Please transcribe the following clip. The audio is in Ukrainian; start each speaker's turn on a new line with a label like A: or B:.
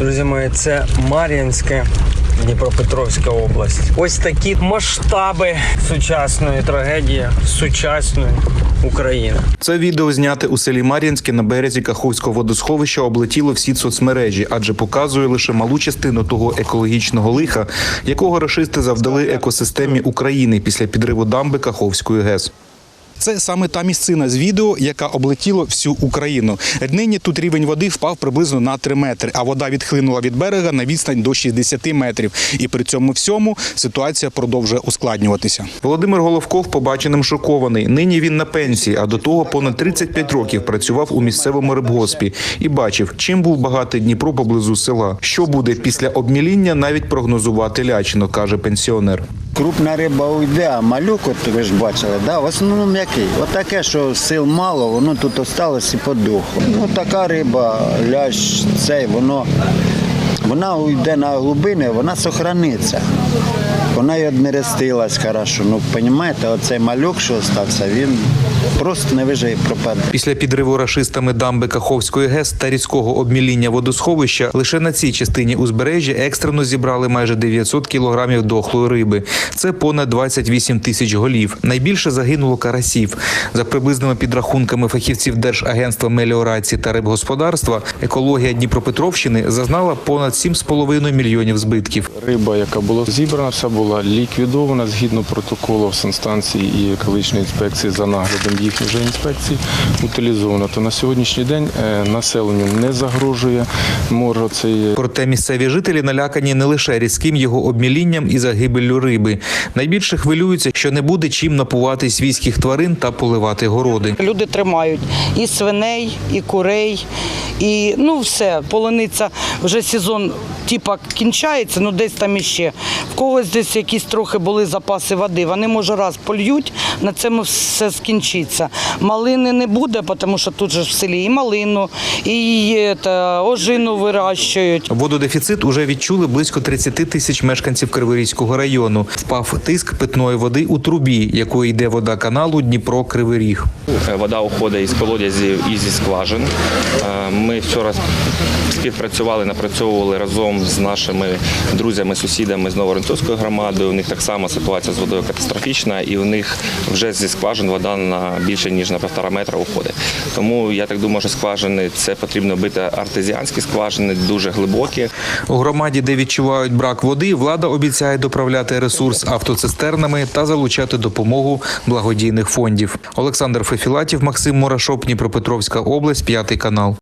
A: Друзі мої, це Мар'їнське, Дніпропетровська область. Ось такі масштаби сучасної трагедії, сучасної України.
B: Це відео зняте у селі Мар'їнське на березі Каховського водосховища облетіло всі соцмережі, адже показує лише малу частину того екологічного лиха, якого рашисти завдали екосистемі України після підриву дамби Каховської ГЕС. Це саме та місцина з відео, яка облетіла всю Україну. Нині тут рівень води впав приблизно на 3 метри, а вода відхлинула від берега на відстань до 60 метрів. І при цьому всьому ситуація продовжує ускладнюватися. Володимир Головков побаченим шокований. Нині він на пенсії, а до того понад 35 років працював у місцевому рибгоспі і бачив, чим був багатий Дніпро поблизу села. Що буде після обміління, навіть прогнозувати лячно, каже пенсіонер.
C: Крупна риба уйде, а малюк, от ви ж бачили, да, в основному м'який. От що сил мало, воно тут осталось і подохло. Ну така риба, лящ, цей, воно, вона уйде на глибини, вона сохраниться. Вона й однерестилась хорошо. Ну, розумієте, оцей малюк, що залишився, він просто не виживе і пропаде.
B: Після підриву рашистами дамби Каховської ГЕС та різкого обміління водосховища лише на цій частині узбережжя екстрено зібрали майже 900 кілограмів дохлої риби. Це понад 28 тисяч голів. Найбільше загинуло карасів. За приблизними підрахунками фахівців Держагентства меліорації та рибгосподарства, екологія Дніпропетровщини зазнала понад 7,5 мільйонів збитків.
D: Риба, яка була зібрана, вся була ліквідована згідно протоколу санстанції і екологічної інспекції за наглядом їхніх вже інспекцій, утилізована. То на сьогоднішній день е, населенню не загрожує мор цей
B: Проте місцеві жителі налякані не лише різким його обмілінням і загибеллю риби. Найбільше хвилюються, що не буде чим напувати свійських тварин та поливати городи.
E: Люди тримають і свиней, і курей, і ну все. Полуниця вже сезон типа кінчається, ну десь там іще. В когось десь якісь трохи були запаси води. Вони може раз польють, на цьому все скінчиться. Малини не буде, тому що тут же в селі і малину, і е, та, ожину вирощують.
B: Вододефіцит уже відчули близько 30 тисяч мешканців Криворізького району. Впав тиск питної води у трубі, якою йде вода каналу Дніпро Кривий Ріг.
F: Е, Вода уходить із колодязів і зі скважин. Е, Ми вчора співпрацювали, напрацьовували разом з нашими друзями, сусідами з Новоронцовської громади. У них так само ситуація з водою катастрофічна, і у них вже зі скважин вода на більше ніж на півтора метра уходить. Тому я так думаю, що скважини це потрібно бити артезіанські скважини, дуже глибокі.
B: У громаді, де відчувають брак води, влада обіцяє доправляти ресурс автоцистернами та залучати допомогу благодійних фондів. Олександр Фефілатів, Максим Мурашов, Дніпропетровська область, п'ятий канал.